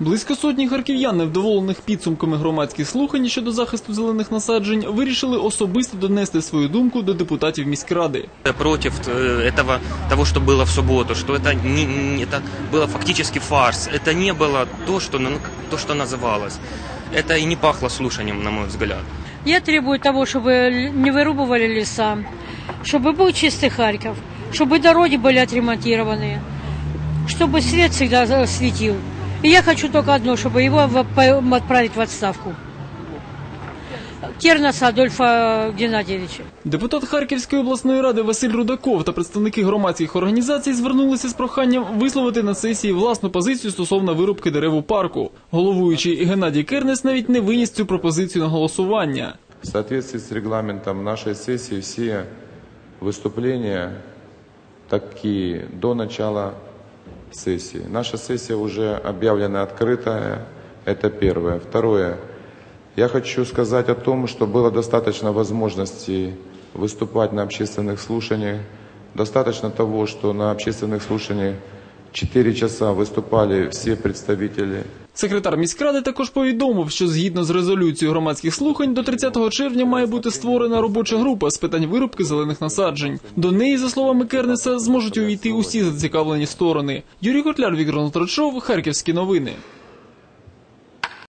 Близько сотні харків'ян, невдоволених підсумками громадських слухань щодо захисту зелених насаджень, вирішили особисто донести свою думку до депутатів міськради. Я против э, этого, того, что было в субботу, что это, не, не- это было фактически фарс. Это не было то, что, ну, то, что называлось. Это и не пахло слушанием, на мой взгляд. Я требую того, чтобы л- не вырубывали леса, чтобы был чистый Харьков, чтобы дороги были отремонтированы, чтобы свет всегда э, светил. И я хочу только одно, чтобы его отправить в отставку. Кернаса Адольфа Геннадьевича. Депутат Харківської обласної ради Василь Рудаков та представники громадських організацій звернулися з проханням висловити на сесії власну позицію стосовно вирубки дерев у парку. Головуючий Геннадій Кернес навіть не виніс цю пропозицію на голосування. В соответствии с регламентом нашей сессии все выступления такие до начала сессии. Наша сессия уже объявлена открытая. Это первое. Второе. Я хочу сказать о том, что было достаточно возможностей выступать на общественных слушаниях. Достаточно того, что на общественных слушаниях 4 часа выступали все представители Секретар міськради також повідомив, що згідно з резолюцією громадських слухань до 30 червня має бути створена робоча група з питань вирубки зелених насаджень. До неї, за словами Кернеса, зможуть увійти усі зацікавлені сторони. Юрій Котляр, Віктор Нутрачов, Харківські новини.